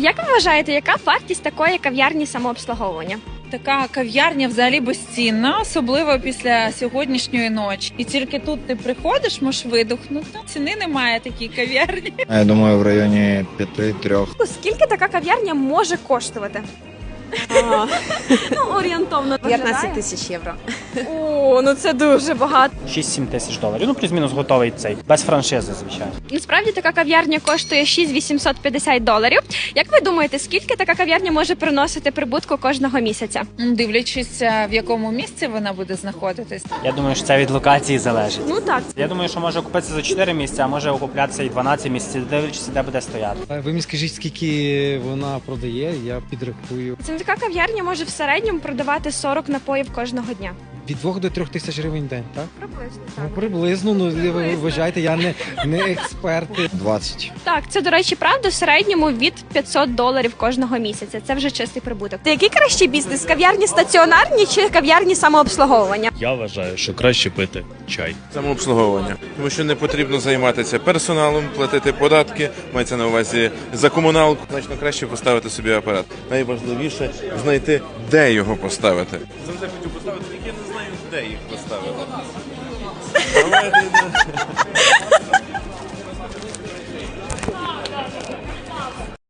Як ви вважаєте, яка вартість такої кав'ярні самообслуговування? Така кав'ярня взагалі безцінна, особливо після сьогоднішньої ночі. І тільки тут ти приходиш, можеш видохнути. Ціни немає такій кав'ярні. Я думаю, в районі 5-3. Скільки така кав'ярня може коштувати? Ну, орієнтовно. 15 тисяч євро. О, ну це дуже багато. 6-7 тисяч доларів. Ну, плюс-мінус готовий цей, без франшизи, звичайно. Насправді така кав'ярня коштує 6850 доларів. Як ви думаєте, скільки така кав'ярня може приносити прибутку кожного місяця? Дивлячись, в якому місці вона буде знаходитись. Я думаю, що це від локації залежить. Ну так. Я думаю, що може окупитися за 4 місяці, а може окуплятися і 12 місяців, дивлячись, де буде стояти. Ви мені скажіть, скільки вона продає, я підрахую. Це така кав'ярня може в середньому продавати 40 напоїв кожного дня. Від 2 до 3 тисяч гривень в день, так? Приблизно Ну, приблизно, ну ви вважайте, я не, не експерт. 20. Так, це до речі, правда, в середньому від 500 доларів кожного місяця. Це вже чистий прибуток. Який кращий бізнес? Кав'ярні стаціонарні чи кав'ярні самообслуговування? Я вважаю, що краще пити чай. самообслуговування, тому що не потрібно займатися персоналом, платити податки, мається на увазі за комуналку. Значно краще поставити собі апарат. Найважливіше знайти, де його поставити. Завжди хотів поставити, тільки не знаю, де їх поставити.